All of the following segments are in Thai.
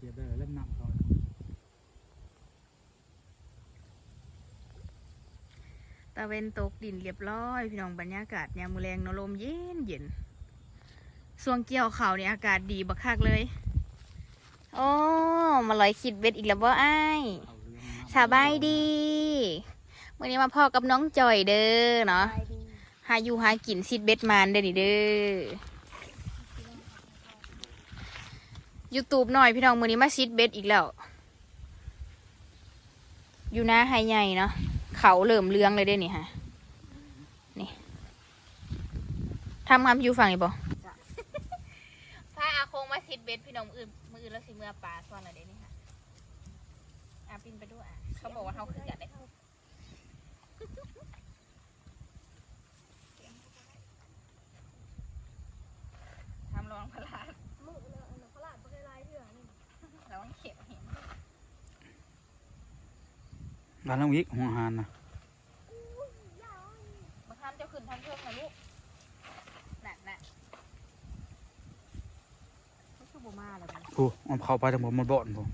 เสียบได้เล่มนำเขาตะเวนตกดินเรียบร้อย พี่น้องบรรยากาศยามมือแรงเนอะลมเย็นเย็นส่วงเกี่ยวเขาวนี่อากาศดีบักคักเลยโอ้มาลอยคิดเบ็ดอีกแล้วบ่อ้ายเอาเรื่องสบายดีวันนี้มาพ่อกับน้องจอยเด้อเนาะหาอยู่หากินซิดเบ็ดมานเด้อนี่เด้อ ยูทูบหน่อยพี่น้องมือนี้มาซิดเบ็ดอีกแล้ว อยู่หน้าไฮใหญ่เนาะเขาเหลิ่มเรืองเลยเด้นี่ฮะนี่ทำงานอยู่ฝั่งนี้บ่พาอาคงมาซิดเบ็ดพี่น้องมืออื่นมืออื่นแล้วสิเมื่อปลาส่วนอะไรเด้นี่ค่ะอาปินไปด้วยอะเขาบอกว่าเขาคือกันได้ ทำรองพลาด มือเนาะเนาะเขาลาดบ่ได้หลายเทื่อนี่ ระวังเข็มเห็น ร้านน้องวิกหัวหานนะมาทำเจ้าขึ้นทำเพิ่มนะลูกนั่นน่ะไม่คือบูมาเลยมันกูเอาเข้าไปแต่ผมมันบ่อนผม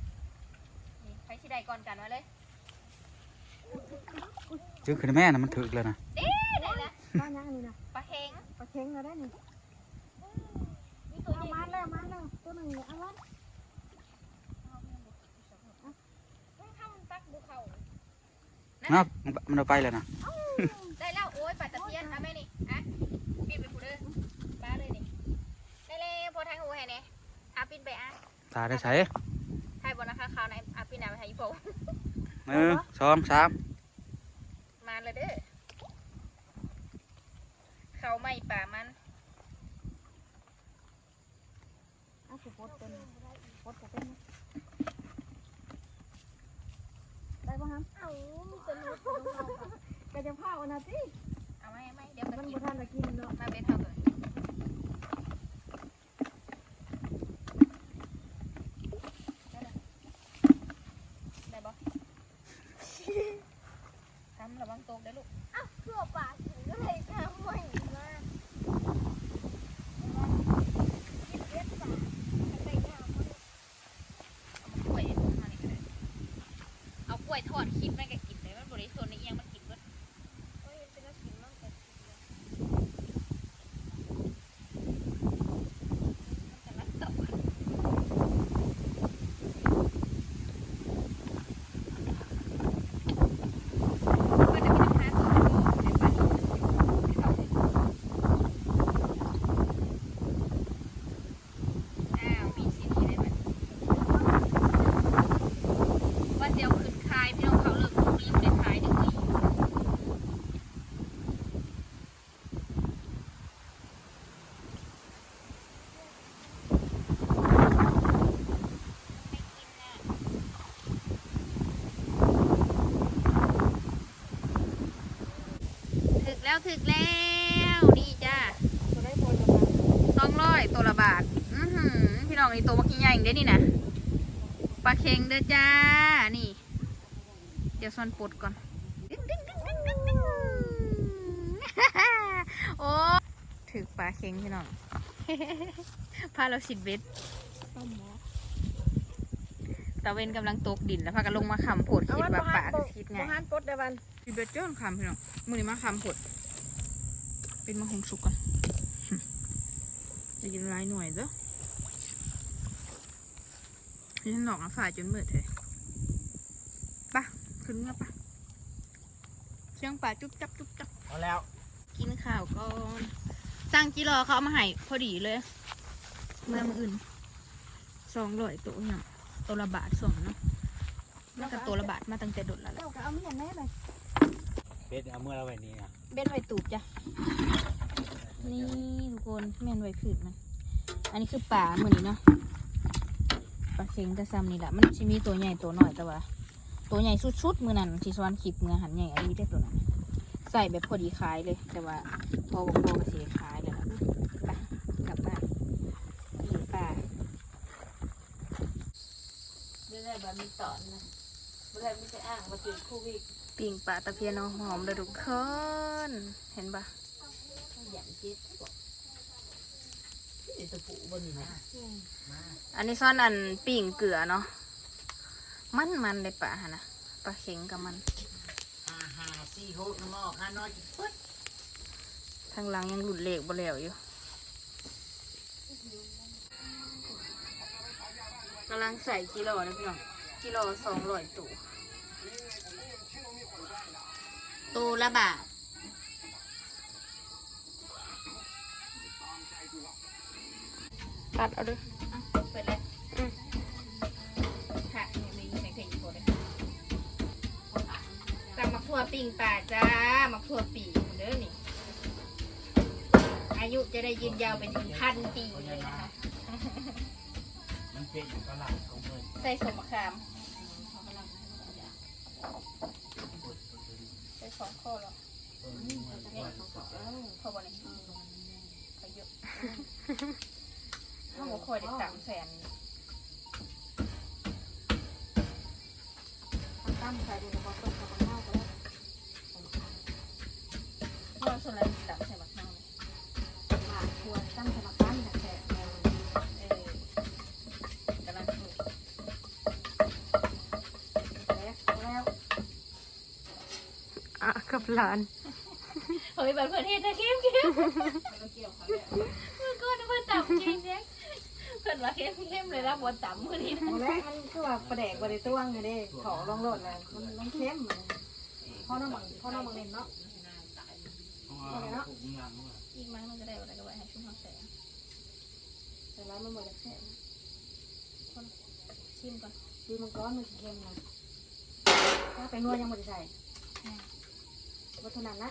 นี่ไปที่ใดก่อนกันมาเลยจึงขึ้นแม่น่ะมันถึกเลยนะเด้ได้แล้วบ้านยังนี่นะปลาเค็งปลาเค็งเราได้นี่มีตัวเอาใหญ่มาแล้วมาแล้วตัวหนึงเนี่ยเอาไว้ ต้องทำตักบุเขา นะมันมันเอาไปเลยนะได้แล้วโอ้ยปลาตะเพียนเอาไหมนี่อะปิดไปผูเด้อปลาเลยนี่ได้เลยพอทางหูให้เนี่ยอาปินไปอะตาได้ใช้ให้บนนะคะขาวในอาปินเอาไปให้อีโปหนึ่งสองสามมาเลยเด้อเขาไม่ป่ามัน เอาสิปลดเป็นปลดก็เป็นนะได้ป่ะฮะเอ้ามันจะรู้ตัวเราค่ะก็ จะพาวันนาทีเอาไหมเอาไหมเดี๋ยวมันก็กิบ่นทันได้กินเนาะมาเบ็ดเท่าเลยได้บ่ทำระวังตกได้อลูกอ้าวคือปากถึงก็เลยทำไว้มาคิดเด็ดปากไปยามมันเอามากล้วยมานี่ก็ได้เอากล้วยทอดคิดแม่งก็กินเลยมันบริสุทธิ์ในเอียงมันกินเบิด โอ้ยเป็นนักกินมากแต่ มันจะรักเต่ามันจะมีน้ำหาตัวในปลาลูกเขาเลยอ้าวมีสีนี้ได้ไหม ว่าเจียวขึ้นคายพี่น้องเขาเลิกพรุ่งนี้อยู่ในคายหนึ่งอีกไม่กินน่ะถึก แล้วถึกแล้วนี่จ้าตัวได้พอจะมาสองร้อยตัวละบาทอือหือพี่น้องนี่ตัวมักกี้ใหญ่เด้นี่นะปลาเค็งเด้อจ้า นี่ เดี๋ยวซ่อนปลดก่อนดึงดึงดึงดึงดึงดึงโอ้ถือปลาเค็งพี่น้องพาเราสิดเบ็ดต้มหมอตะเวนกำลังตกดินแล้วพากันลงมาคำผดคิดว่าปลาคือคิดไงบ่หันปลดได้วันสิเบ็ดเจ้าคำพี่น้องมือนี้มาคำผด เป็นมะฮงสุกก่อนจะกินหลายหน่วยเด้อนี่ฉันหลอกอาฝ่ายจนมืดเลยปะขึ้นมาปะเชียงป่าจุ๊บจับจุ๊บจับเอาแล้ว กินข้าวก่อนสั่งกิโลเขาเอามาให้พอดีเลย เมื่อมืออื่นสองร้อยตัวเนี่ยตัวละบาทสองเนาะแล้วก็ตัวละบาทมาตั้งแต่ดดแล้วแหละเจ้าก็เอาเมียนแน่เลยเป็ดเอาเมื่อเราไว้นี่นะเบ็ดไว้ตูบจ้ะ นี่ทุกคนแม่นไว้ผืดมันอันนี้คือป่าเหมือนนี้เนาะปลาเค็งกระซำนี่แหละมันจะมีตัวใหญ่ตัวหน้อยแต่ว่า ตัวใหญ่สุดๆมือนั้นที่สวรรค์คลิปมือหันใหญ่อันนี้ได้ตัวนั้นใส่แบบพอดีขายเลย แต่ว่าพอบอกพอกระเสียขายแล้วนะไปกลับบ้านกินปลาเรื่อยๆแบบมีตอนนะเรื่อยไม่ใช่อ้างมาเจอคู่วิกปิ่งปลาตะเพียนเอาหอมเลยทุกคนเห็นปะ อย่างจิตตตะปูบนนี่นะอันนี้ซ่อนอันปิ่งเกลือเนาะมันมันเลยปลาฮะนะปลาเข็งกับมันห้าห้าสี่หกน้ำมอกห้าน้อยจิปึ๊ดทางหลังยังหลุดเหล็กบ่แล้วอยู่กำลังใส่กิโลนะพี่น้องกิโลสองร้อยตัวตัวละบาท ตัดเอาด้วยเปิดเลยค่ะนี่มีแข่งแข่งอีกคนเลยตำมักทั่วปิ่งป่าจ้ามักทั่วปีเด้อนี่ อายุจะได้ยืนยาวเป็นถึงพันปีเลยนะคะมันเป็นอยู่ตลาดของเพิ่นใส่สมมะขามใส่สองข้อหรอเนี่ยข้อบอลนี่ขอเยอะ ถ้าหัวคอยได้สามแสนตั้มใส่ดูนะบอกต้นกับมะนาวก็ได้นอนส่วนอะไรสามแสนบักนาวเลยหาควรตั้มสมัครตั้มแต่แต่เออกำลังถูกแล้วแล้วอะกับหลาน เฮ้ยแบบเพื่อนเฮ็ดนะเข้มเข้มเมื่อก่อนเพื่อนต่ำจริงเนี่ยเพื่อ นว่าเข้มเข้มเลยนะบนต่ำมือนี้นะแล้วมันคือว่าประแดกบริต้วงไงเด้ขอลองโหลดแล้วมันมันเข้มพ่อน้องบังพ่อน้องบังเล่นเนาะเพราะว่าพวกมึงงามมากอีกมั้งมันก็ได้อะไรก็ไว้ให้ชุ่มแสงแต่แล้วมันหมดแล้วแค่ชิมก่อนดูมังกรมันเข้มนะถ้าไปนวดยังไม่ได้ใส่วัตถุนั้นนะ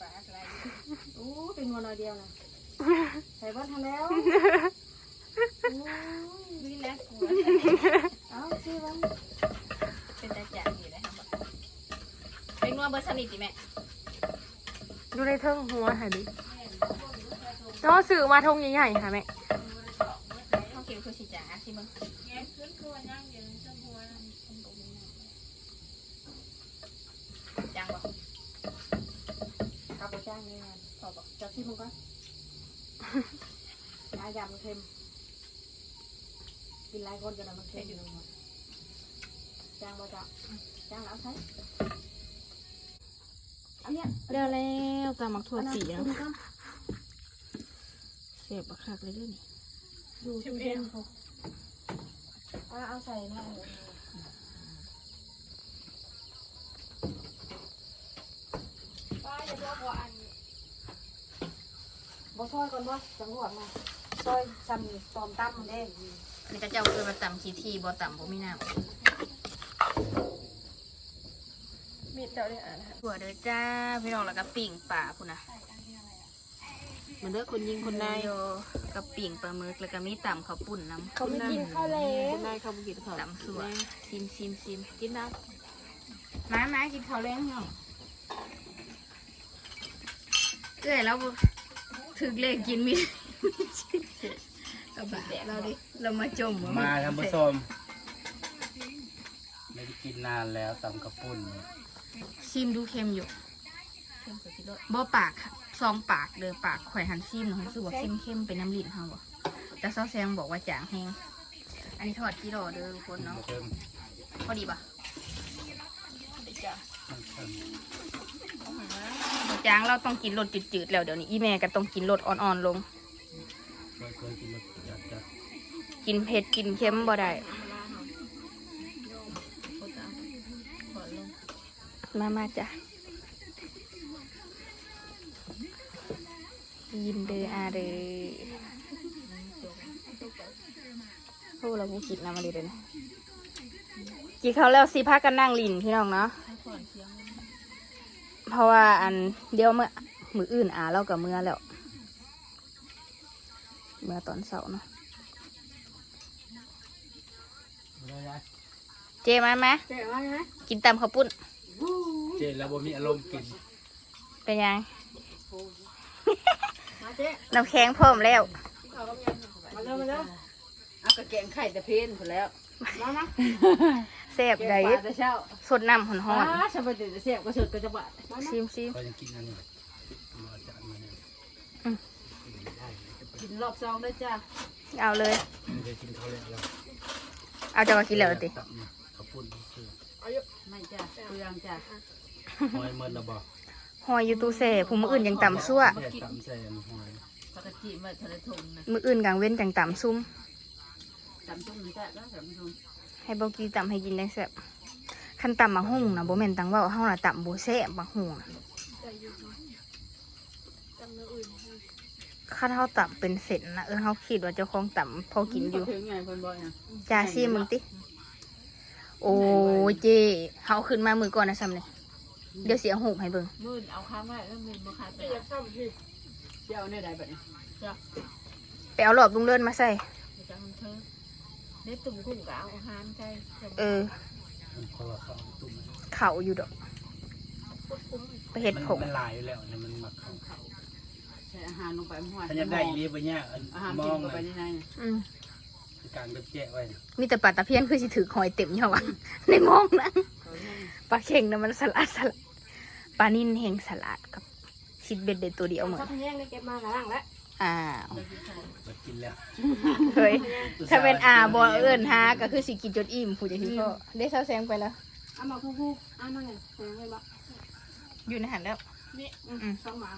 ปลาอะไรอู้เป็นนวดน้อยเดียวนะใส่บ้านทันแล้ว นี่แหละกลัวเอาสิวันเป็นตาจ่างอยู่นะครับเป็นนัวเบอร์สนิทดิแม่ดูในเทิงหัวหาดิน้องสื่อมาทงใหญ่ๆค่ะแม่ข้าวเกี๊ยวคือสีจ่างสิมึงจางบ่กลับไปจ้างเลยงานพอบ่จับที่มึงก่อนยายำมันเค็ม กินหลายคนกันนะมันเค็มอยู่หมดจ้างบ่จ้าจ้างแล้วใช่อันเนี้ยเร็วแล้วตามมักถั่วอันนั้นสีดูนะดิครับเสียบบักคักเลยด้วยนี่ดูชิมเองเอาเอาใส่มาเลยบ่ซอยก่อนบ่จังหวะมาซอยซ้ำตอมตั้มเด้ นี่ก็เจ้าเกินมาต่ำขี้ทีบ่ต่ำบ่มีน้ำมีเจ้าได้อ่านค่ะถั่วเด้อจ้า พี่น้องแล้วก็ปิ่งป่าพุ่นนะเหมือนเด้อคนยิงคนนายโยกับปิ่งปลาหมึกแล้วก็มีต่ำข้าวปุ้นน้ำเขาไม่กินข้าวแล้คนนายเขาบุกินเขาต่ำสัวซิมซิมซิมกินได้มามากินข้าวแรงเนาะเอ้ยแล้วถึกเลขกินมี กับบะเราดิเรามาจมว่มาท่านผู้ชมไม่ได้กินนานแล้วตำกระปุ่นซิมดูเค็มอยู่บ่ปากซองปากเด้อปากข่อยหันซิมเนาะรู้สึกว่าเค็มเค็มๆเป็นน้ำลิ้นเฮาบ่แต่ซอสแซงบอกว่าจางแห้งอันนี้ทอดกิโลเด้อทุกคนเนาะเติมพอดีปะมันเติมจางเราต้องกินรสจืดๆแล้วเดี๋ยวนี้อีแม่ก็ต้องกินรสอ่อนๆลง เคยเคยกินรสจัดจัด กินเผ็ดกินเค็มบ่ได้มามาจ้ะยินเดออาเดอโอ้เราไม่กินน้ำมาเลยเลยนะกินเขาแล้วสิพากันนั่งลินพี่น้องเนาะเพราะว่าอันเดียวเมื่อมืออื่นอาเรากับเมื่อแล้ว เมื่อตอนเสาร์เนาะ ได้ได้ เจมาไหมเจ๊ว่าไงกินตำข้าวปุ้น เจแล้วบ่มีอารมณ์กินเป็นยัง มาเจ๊น้ำแข็งพร้อมแล้ว มาเร็วมาเร็วเอากระแกงไข่แต่เพนผลแล้วมานะแซ่บแกงได้ปลาแต่เช้าสดน้ำหอนอ๋อฉันไปเด็ดเสียบกระสุดกระจะบาดๆซิมซิมก็ยังกินอันนี้มาจานมาเนี่ยอืมได้จะไปกินรอบซองด้วยจ้าเอาเลยเดี๋ยวกินข้าวแล้วแล้วเอาจะมากินแล้วติตับเนี่ยข้าว ปุ้นชื่อไม่จ้าเปลืองจ้าหอยเมินระบอกหอยอยู่ตู้เซ่ผู้มืออื่นยังต่ำซั่ว แค่ตำแซมหอยปกติมาทะเลทงนะมืออื่นกลางเว้นจังต่ำซุ่ม จำตุ้มนี่จ้าแล้วจำตุ้มให้บอกกีต่ำให้กินได้แซ่บคันต่ำมาหุ่งนะบ่แม่นตังเว่าเฮาน่ะต่ำบ่แซ่บมาหุ่งน่ะคันเฮาต่ำเป็นเส้นนะเออเฮาคิดว่าเจ้าของต่ำพอกินอยู่ ถึงไงคนบอกนะจาซี่มึงติ โอ้ยเจเฮาขึ้นมามือก่อนนะซ้ำนี่เดี๋ยวเสียหูให้เบิ่งมื่นเอาข้าวมาแล้วมื่นมาขายไปเจ้าเนี่ยได้แบบนี้จ้าไปเอาหลอบลุงเลินมาใส่จังเธอได้ตุ่มกุ้งกับเอาอาหารใจเออเพราะว่าเขาเอาตุ้มเขาอยู่ดอกไปเห็ดมันผงมันลายอยู่แล้วเนี่ยมันหมักเขาใส่อาหารลงไปหัวถ้าจะได้อีรีบไปเนี่ยอันอาหารมกิอนงลงไปเลยในในอืม กลางกับแจ้ไว้เนี่ยมีแต่ปลาตะเพียนคือสิถือหอยเต็มอยู่วะในมองนะปลาเข่งนะมันสลัดสลัดปลานิ่นแหงสลัดกับชิดเบ็ดเด็ดตัวเดียวเหมือนข้าวแห้งได้เก็บมาหลังแล้วอ้าวไปกินแล้วเฮ้ยถ้าเป็นอาบอเอิญฮาก็คือสิกินจนอิ่มผู้จะที่พ่อได้เศร้าแซงไปแล้วเอามาคู่คู่เอามาไงแซงไว้บ่อยู่ในหันแล้วนี่สองหมา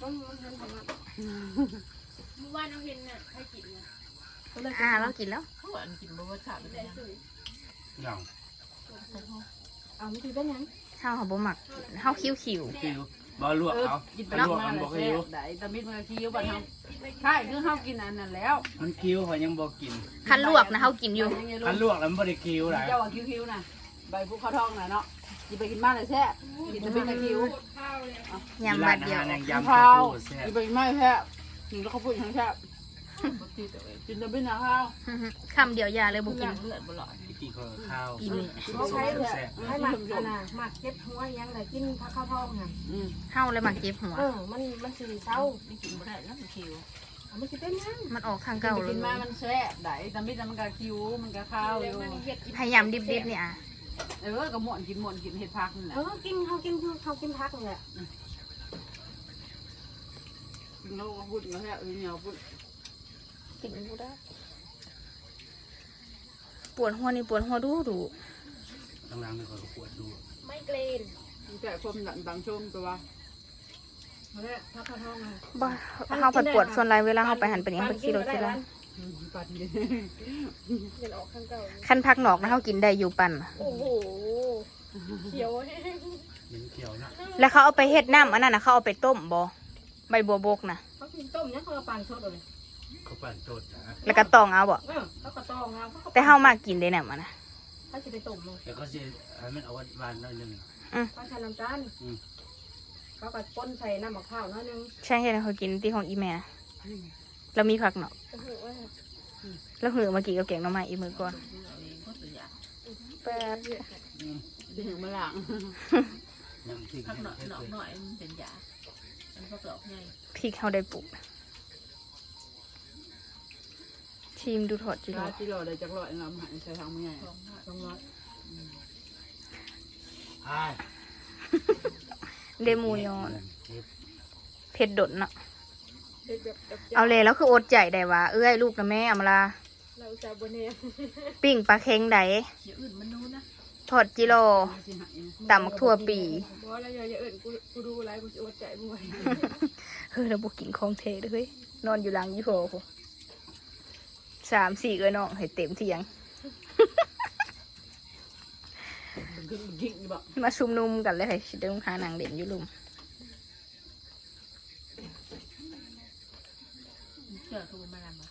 ต้องมันเห็นของมัน เมื่อวานน้องเห็นน่ะให้กินน่ะอ่าเรากินแล้วเขาอันกินบ่ว่าขาดไปได้อย่างเอาไม่ถือเป็นยังเฮาเขาบ่หมักเฮาคิ้วคิวคิวบอลลวกเอากินไปไปลวกมามันแล้บอกวให้แซ่อยู่บได้ตะมิดมันคิ้วบ้านเฮาใช่คือเฮากินอันนั้นแล้ว มันคิวเขายังบอกกินคันลวกนะเฮากินอยู่อันลวกแล้วมันบ่ได้คิวหลายเจ้าว่าคิ้วๆน่ะใบภูเขาทองน่ะเนาะกินไปกินมาเลยแซ่บกินตะมิดกับคิ้วยำบาดเดียวร้นอาหารแห่งยำข้าวโคตรแซ่กิบนไปกินมาแซ่ บกินแล้วเขาพูดทั้งแซ่บกินตะมิดนะข้าวคำเดียวยาเลยบ่กินเลือดบ่หลอดไปกินข้าวกินนี่สุดๆแซ่บให้หมักอันน่ะหมักเก็บหัวยังได้กินผักข้าวทองน่ะอืมเฮาเลยหมักเจ็บหัวเออมันมันสิเศร้าไม่กินบ่ได้แล้วมันคิ้วมันสิเป็นยังมันออกทางกินเก่าไปเลกิยนมามันแซ่บได้ตะมิดมันก็คิ้วมันก็ข้าวอยู่พยายามดิบๆเนี่ยอะเออก็ม่วนกินม่วนกินเห็ดผักนี่แหละเออกินเขากินเขากินพักเลยกิน แล้วก็พูดก็แค่เออเหนียวพูดกินบ่ได้ปวดหัวนี่ปวดหัวดูดูข้างล่างนี่ก็ขวดดูไม่เกรนแต่ความดันบางช่วงตัวเขาเนี่ยผักข้าวทองไงบ่เฮาผัดปวดส่วนไรเวลาเฮาไปหันไปนี่ไปขี่รถขี่ละปัดเย็นเห็นออกข้างเก่าอยู่คันพักนอกนะเฮากินได้อยู่ปั่นโอ้โหเขียวแห้งเย็นเขียวนะแล้วเขาเอาไปเฮ็ดน้ำอันนั้นน่ะเขาเอาไปต้มบ่ ใบบัวบกน่ะเขากินต้มเนี่ยเขาเอาปานสดเลยเขาปั่นโตดนะแล้วก็ตองเอาบ่เออเขาก็ตองเอาเขาก็แต่เฮามากินได้น้ำอันน่ะเขาจะไปต้มเลยแล้วก็จะให้มันเอาหวานหน่อยหนึง เขาใส่น้ำตาลอืม เขาก็ป้นใส่น้ำมะพร้าวน้อยนึงใช่เฮ็ดให้เขากินที่ของอีแม่น่ะแล้วมีผักเนาะโอ้โหว่าแล้วหือมากินกับแกงหน่อไม้อีกมื้อก่อนแปดอืมถึงมาหลังน้ำพริกผักแห้หน่อยงหน่อยเผ็ดหน่อยมันเป็นยา มันก็กรอบไงพริกเฮาได้ปลูกชิมดูถอดจิยาโร่ที่เราได้จากร้อยเราหายใส่ทางมันใหญ่สองร้อยๆอ้ายเดหมูยอนเผ็ดเผ็ดดดเนาะเด็กแบบแบบเอาเลยแล้วคืออดใจได้ว่าเอ้ยลูกนะแม่อำลาเราจะบนเนปิ้งปลาเค็งได อย่าอื่นมันนู้นนะ ทอดจิโร่สิหายตำบักทั่วปีบอกแล้วอย่าอย่าเอิญกูกูดูไรกูจะอดใจบ่ไหวเฮ้ยเราบุกินของเทเด้อเฮ้ยนอนอยู่หลังยี่ห้อผมสามสี่เอ้ยน้องให้เต็มเที่ยงมันขึ้นมันยิ่งแบบมาชุมนุมกันเลยให้ชิเดิมหาหนังเด่นอยู่ลุมเจอตัวมาแล้วมา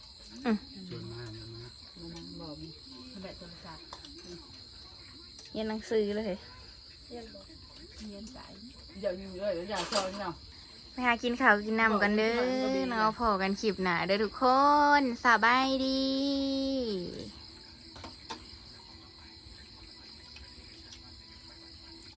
ชวนมามามามันบอกมันแบบโทรศัพท์เรียนหนังสือเลยเรียนบอกเงียนใจเดี๋ยวอยู่เลยอยากซอยเนาะไปหากินข้าวกินน้ำกันเด้อเนาะพอกันคลิปหนาเด้อทุกคนสบายดี